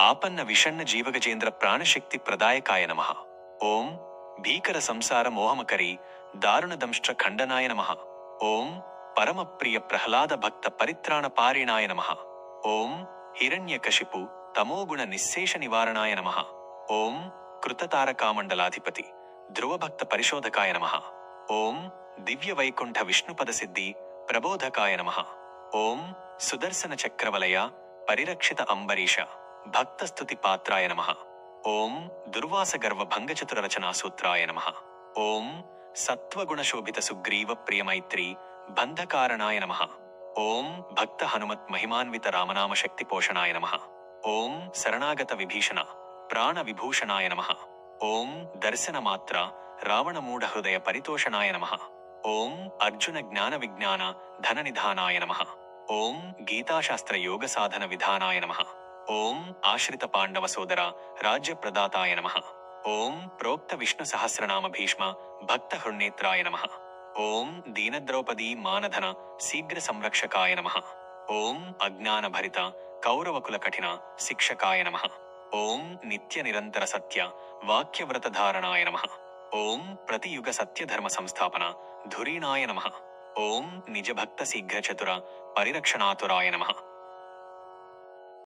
ఆపన్న విషణ్ణ జీవగజేంద్ర ప్రాణశక్తి ప్రదాయకాయ నమ. ఓం భీకర సంసార మోహమకరి దారుణదంష్ట్ర ఖండనాయ నమ. ఓం పరమప్రియ ప్రహ్లాద భక్త పరిత్రాణ పారిణాయ నమ. ఓం హిరణ్యకశిపు తమోగుణ నిశ్శేష నివారణాయ నమ. ఓం కృతతారకామండలాధిపతి ధ్రువభక్త పరిశోధకాయ నమ. ఓం దివ్య వైకుంఠ విష్ణుపద ప్రబోధకాయ నమ. ఓం సుదర్శన చక్రవలయ పరిరక్షిత అంబరీష. భక్తస్థుతి పాత్రాయ నమ. ఓం దుర్వాస గర్వ భంగచతుర రచనా సూత్రాయ నమ. ఓం సత్వగుణ శోభిత సుగ్రీవ ప్రియమైత్రి బంధకారణాయ నమ. ఓం భక్త హనుమత్ మహిమాన్విత రామనామ శక్తి పోషణాయ నమ. ఓం శరణాగత విభీషణ ప్రాణ విభూషణాయ నమ. ఓం దర్శనమాత్ర మాత్ర హృదయ పరితోషణాయ నమ. ఓం అర్జున జ్ఞాన విజ్ఞాన ధన నిధానాయ నమ. ఓం గీతాశాస్త్ర యోగ సాధన విధానాయ నమ. ఓం ఆశ్రిత పాండవ సోదర రాజ్య ప్రదాతాయ నమ. ఓం ప్రోక్త విష్ణు సహస్రనామ భీష్మ భక్త హృణేత్రాయ నమ. ఓం దీనద్రౌపదీ మానధన శీఘ్ర సంరక్షకాయ నమ. ఓం అజ్ఞాన భరిత కౌరవకుల కఠిన శిక్షకాయ నమ. ఓం నిత్య నిరంతర సత్య వాక్యవ్రతధారణాయ నమ. ఓం ప్రతియుగ సత్యధర్మ సంస్థాపన ధురీణాయ నమ. ఓం నిజభక్త శీఘ్రచతుర పరిరక్షణాతురాయ నమ.